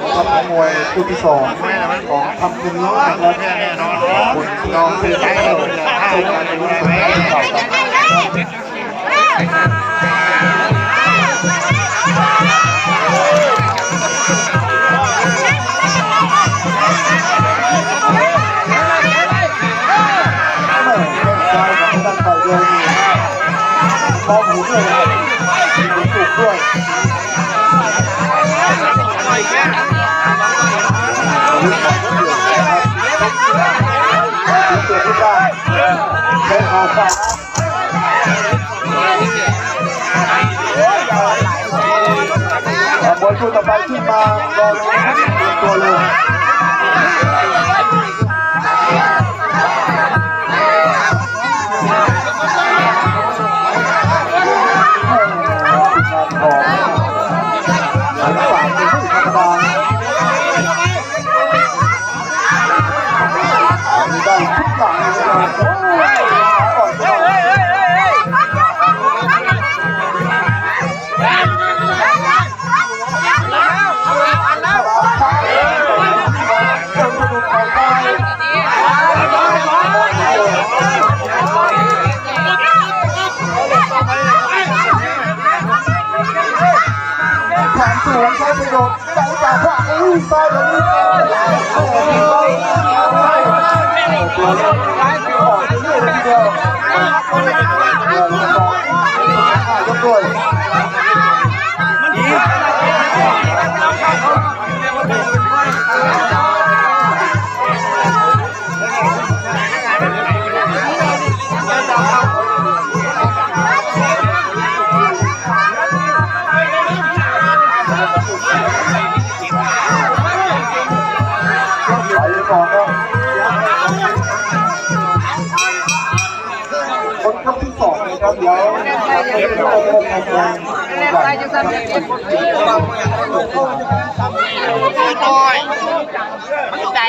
นักมวยคู่ที่สองของคำคืนนี้นะครับคุณน้องคือได้เลยสู้กันในรุ่นเก่าครับแม่เป็นองตั้งแต่เดียวนี่มองหูด้วยนะครับมีหูสูงด้วย เดือดที่บ้านเป็นอาสาบอลคู่ต่อไปขึ้นมารอเลยครับเตรียมตัวเลยงานของอัน แขนสูงใช้ประโยชน์ใส่จากขวาอุ้ยซ้ายแบบนี้โอ้โหตัวเล็กออกเรื่อยๆทีเดียวเดือนสองห้ายกด้วย ก่อนครับคนยกที่สองนะครับเดี๋ยวเดี๋ยวเราจะทำการก่อนใจ